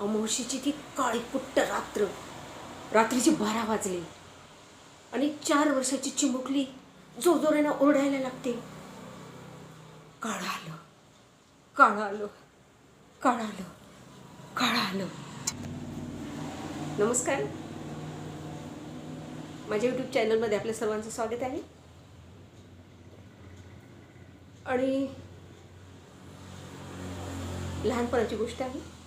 अमावशीची ती काळीकुट्ट रात्र. रात्रीचे बारा वाजले. आणि चार वर्षाची चिमुकली जोरजोरानं ओरडायला लागते. काळ आलं. काळ आलं. काळ आलं. काळ आलं. नमस्कार. माझ्या यूट्यूब चॅनलमध्ये आपल्या सर्वांचं स्वागत आहे. आणि लहानपणाची गोष्ट आहे.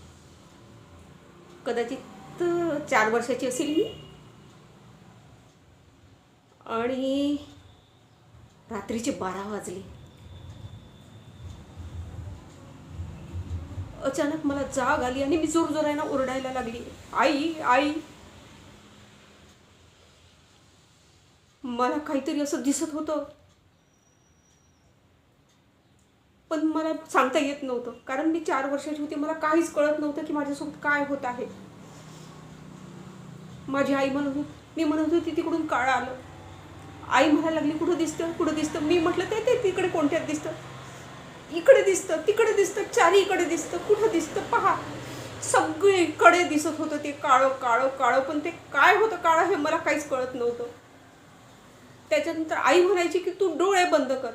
कदाचित चार वर्षाची असेल मी. आणि रात्रीचे बारा वाजले. अचानक मला जाग आली आणि मी जोर जोरानं ओरडायला लागली. आई आई. मला काहीतरी असं दिसत होतं. पण मला सांगता येत नव्हतं. कारण मी चार वर्षाची होती. मला काहीच कळत नव्हतं की माझ्यासोबत काय होत आहे. माझी आई म्हणत होती मी म्हणत होती तिकडून काळ आलं. आई म्हणायला लागली कुठं दिसतं? कुठं दिसतं? मी म्हटलं ते ते तिकडे कोणत्यात दिसतं? इकडे दिसतं तिकडे दिसतं चारीकडे दिसतं कुठं दिसतं? पहा. सगळीकडे दिसत होतं ते काळं काळं काळं पण ते काय होतं काळं हे मला काहीच कळत नव्हतं. त्याच्यानंतर आई म्हणायची की तू डोळे बंद कर.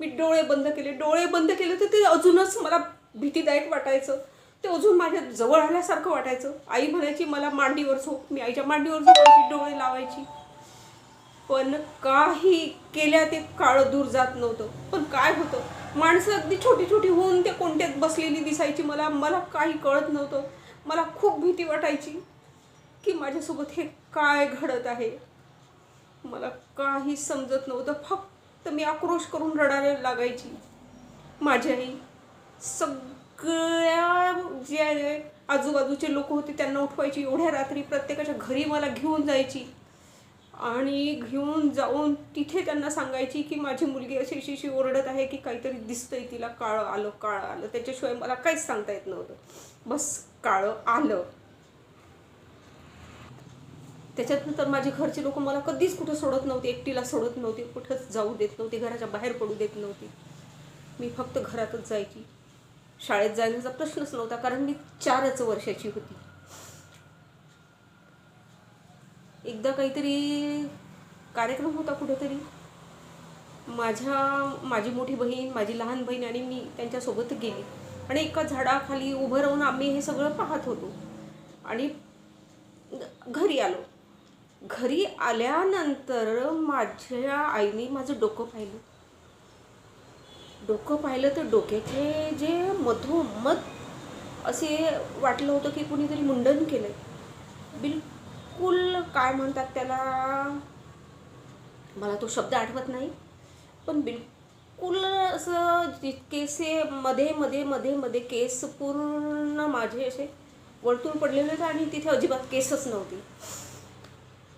मी डोळे बंद केले. डोळे बंद केले तर ते अजूनच मला भीतीदायक वाटायचं. ते अजून माझ्या जवळ आल्यासारखं वाटायचं. आई म्हणायची मला मांडीवर झोप. मी आईच्या मांडीवर झोपायची डोळे लावायची. पण काही केल्या ते काळं दूर जात नव्हतं. पण काय होतं? माणसं अगदी छोटी छोटी होऊन ते कोणत्यात बसलेली दिसायची मला. मला काही कळत नव्हतं. मला खूप भीती वाटायची की माझ्यासोबत हे काय घडत आहे? मला काही समजत नव्हतं. फक्त तर मी आक्रोश करून रडायला लागायची. माझी आई सगळ्या जे आजूबाजूचे लोक होते त्यांना उठवायची. एवढ्या रात्री प्रत्येकाच्या घरी मला घेऊन जायची. आणि घेऊन जाऊन तिथे त्यांना सांगायची की माझी मुलगी अशी अशी अशी ओरडत आहे की काहीतरी दिसतंय तिला काळं आलं काळं आलं. त्याच्याशिवाय मला काहीच सांगता येत नव्हतं. बस काळं आलं. त्याच्यानंतर माझे घरचे लोक मला कधीच कुठं सोडत नव्हते एकटीला सोडत नव्हते कुठंच जाऊ देत नव्हते घराच्या बाहेर पडू देत नव्हते. मी फक्त घरातच जायची. शाळेत जाण्याचा प्रश्नच नव्हता कारण मी चारच वर्षाची होती. एकदा काहीतरी कार्यक्रम होता कुठेतरी. माझ्या माझी मोठी बहीण माझी लहान बहीण आणि मी त्यांच्यासोबत गेली. आणि एका झाडाखाली उभं राहून आम्ही हे सगळं पाहत होतो. आणि घरी आलो. घरी आल्यानंतर माझ्या आईने माझं डोकं पाहिलं. डोकं पाहिलं तर डोक्याचे जे मधोमध असे वाटलं होतं की कुणीतरी मुंडन केलं बिलकुल काय म्हणतात त्याला? मला तो शब्द आठवत नाही. पण बिलकुल असं जितकेसे केसे मध्ये मध्ये मध्ये मध्ये केस पूर्ण माझे असे वळतून पडलेले होते आणि तिथे अजिबात केसच नव्हती.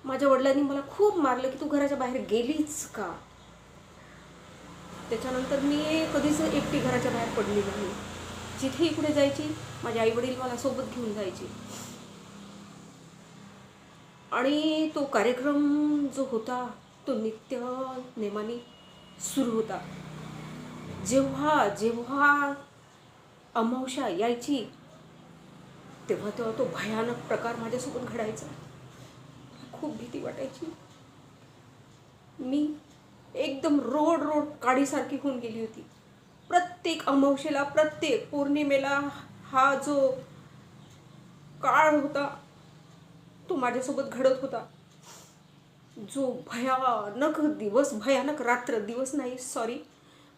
माझ्या वडिलांनी मला खूप मारलं की तू घराच्या बाहेर गेलीच का? त्याच्यानंतर मी कधीच एकटी घराच्या बाहेर पडली नाही. जिथेही कुठे जायची माझे आई वडील मला सोबत घेऊन जायचे. आणि तो कार्यक्रम जो होता तो नित्य नेमाने सुरू होता. जेव्हा जेव्हा अमावश्या यायची तेव्हा तेव्हा तो भयानक प्रकार माझ्यासोबत घडायचा. खूप भीती वाटायची. मी एकदम रोड रोड काडीसारखी होऊन गेली होती. प्रत्येक अमावशेला प्रत्येक पौर्णिमेला हा जो काळ होता तो माझ्यासोबत घडत होता. जो भयानक दिवस भयानक रात्र दिवस नाही सॉरी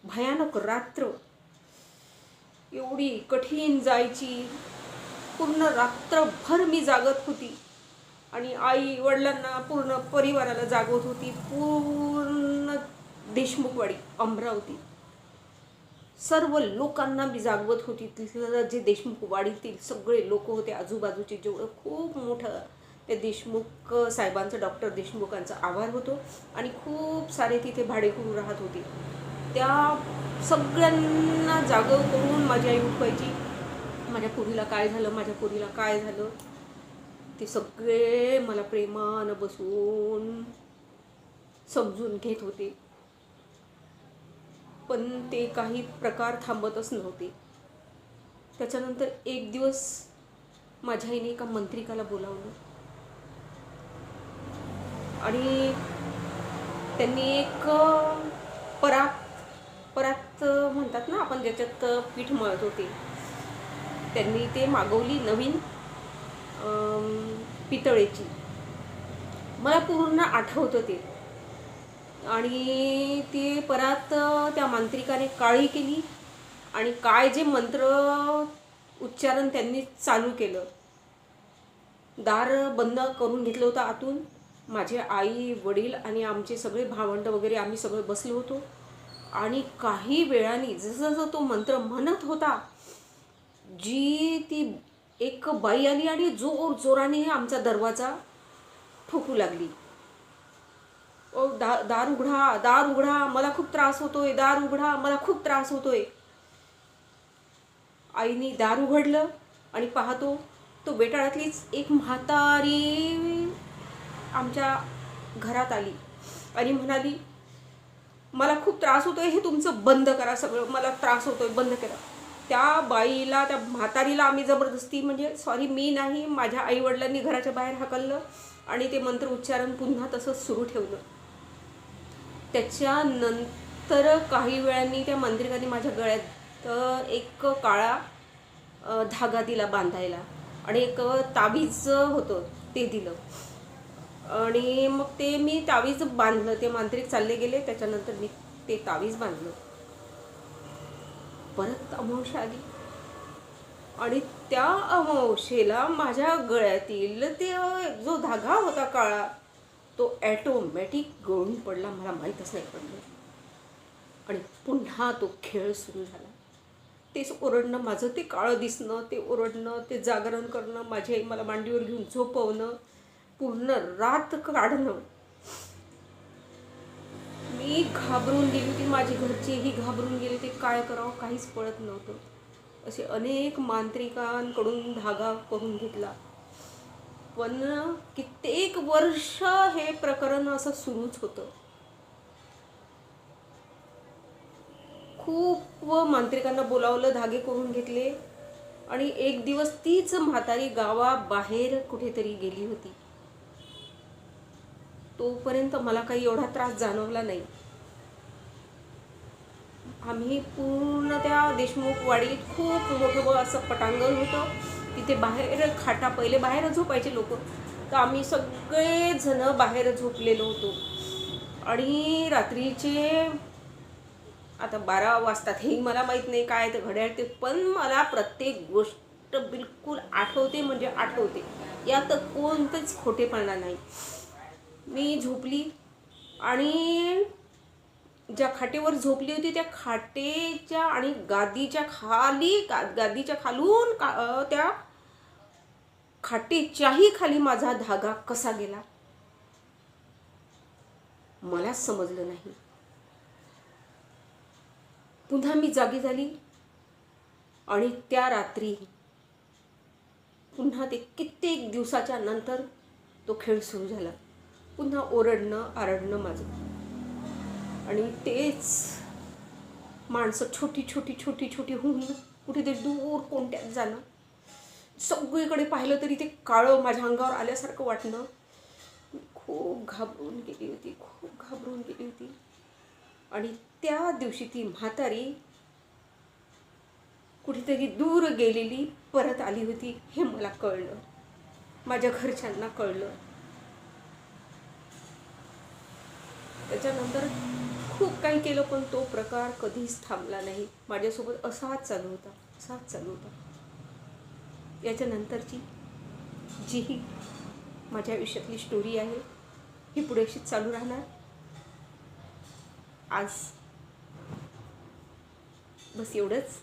भयानक रात्र. एवढी कठीण जायची पूर्ण रात्रभर मी जागत होती. आणि आई वडिलांना पूर्ण परिवाराला जागवत होती. पूर्ण देशमुखवाडी अमरावती. सर्व लोकांना मी जागवत होती. तिथलं जे देशमुख वाडीतील सगळे लोक होते आजूबाजूचे जेवढं खूप मोठं ते देशमुख साहेबांचं डॉक्टर देशमुखांचा आभार होतो. आणि खूप सारे तिथे भाडेकरू राहत होते. त्या सगळ्यांना जागव करून माझी आई उठवायची. माझ्या पुरीला काय झालं? माझ्या पुरीला काय झालं? ते सगळे मला प्रेमानं बसवून समजून घेत होते. पण ते काही प्रकार थांबतच नव्हते. त्याच्यानंतर एक दिवस माझ्या आईने एका मंत्रिकाला बोलावलं. आणि त्यांनी एक परात परात म्हणतात ना आपण ज्याच्यात पीठ मळत होते. त्यांनी ते मागवली नवीन. पितळेची. मला पूर्ण आठवतं ते. आणि ती परत त्या मांत्रिकाने काळी केली आणि काय जे मंत्र उच्चारण त्यांनी चालू केलं. दार बंद करून घेतलं होतं आतून. माझे आई वडील आणि आमचे सगळे भावंड वगैरे आम्ही सगळे बसलो होतो. आणि काही वेळाने जसं जसं तो मंत्र म्हणत होता जी ती एक बाई आली आणि जोर जोराने आमचा दरवाजा ठोकू लागली. ओ दा दार उघडा दार उघडा मला खूप त्रास होतोय दार उघडा मला खूप त्रास होतोय. आईने दार उघडलं आणि पाहतो तो बेटाळातलीच एक म्हातारी आमच्या घरात आली आणि म्हणाली मला खूप त्रास होतोय हे तुमचं बंद करा सगळं मला त्रास होतोय बंद करा. त्या बाईला त्या म्हातारीला आम्ही जबरदस्ती म्हणजे सॉरी मी नाही माझ्या आईवडिलांनी घराच्या बाहेर हाकललं आणि ते मंत्र उच्चारण पुन्हा तसंच सुरू ठेवलं. त्याच्यानंतर काही वेळांनी त्या मंत्रिकांनी माझ्या गळ्यात एक काळा धागा दिला बांधायला आणि एक ताबीज होतं ते दिलं. आणि मग ते मी तावीज बांधलं ते मांत्रिक चालले गेले त्याच्यानंतर मी ते तावीज बांधलं. परत अमावश्या आली. आणि त्या अमावशेला माझ्या गळ्यातील ते जो धागा होता काळा तो ॲटोमॅटिक गळून पडला. मला माहीतच नाही पडलं. आणि पुन्हा तो खेळ सुरू झाला. तेच ओरडणं माझं ते काळं दिसणं ते ओरडणं ते जागरण करणं माझी आई मला मांडीवर घेऊन झोपवणं पूर्ण रात काढणं मी घाबरून गेली होती माझी घरचेही घाबरून गेले ते काय करावं काहीच पळत नव्हतं. असे अनेक मांत्रिकांकडून धागा करून घेतला. पण कित्येक वर्ष हे प्रकरण असं सुरूच होतं. खूप मांत्रिकांना बोलावलं धागे करून घेतले. आणि एक दिवस तीच म्हातारी गावाबाहेर कुठेतरी गेली होती. तोपर्यंत मला काही एवढा त्रास जाणवला नाही. आम्ही पूर्ण त्या देशमुख वाडीत खूप मोठं असं पटांगण होतं. तिथे बाहेर खाटा पहिले बाहेर झोपायचे लोक. तर आम्ही सगळेजण बाहेर झोपलेलो होतो. आणि रात्रीचे आता बारा वाजतात हेही मला माहीत नाही काय ते घड्याळ ते पण मला प्रत्येक गोष्ट बिलकुल आठवते म्हणजे आठवते. यात कोणतंच खोटेपणा नाही. मी झोपली आणि ज्या खाटेवर झोपली होती त्या खाटेच्या आणि गादीच्या खाली गा गादीच्या खालून का त्या खाटेच्याही खाली माझा धागा कसा गेला? मला समजलं नाही. पुन्हा मी जागी झाली आणि त्या रात्री पुन्हा ते कित्येक दिवसाच्या नंतर तो खेळ सुरू झाला. पुन्हा ओरडणं आरडणं माझं. आणि तेच माणसं छोटी छोटी छोटी छोटी होऊन कुठेतरी दूर कोणत्यात जाणं. सगळीकडे पाहिलं तरी ते काळं माझ्या अंगावर आल्यासारखं वाटणं. खूप घाबरून गेली होती खूप घाबरून गेली होती. आणि त्या दिवशी ती म्हातारी कुठेतरी दूर गेलेली परत आली होती हे मला कळलं. माझ्या घरच्यांना कळलं. त्याच्यानंतर खूप काही केलं पण तो प्रकार कधीच थांबला नाही. माझ्यासोबत असाच चालू होता असाच चालू होता. याच्यानंतरची जी ही माझ्या आयुष्यातली स्टोरी आहे ही पुढे अशीच चालू राहणार. आज बस एवढंच.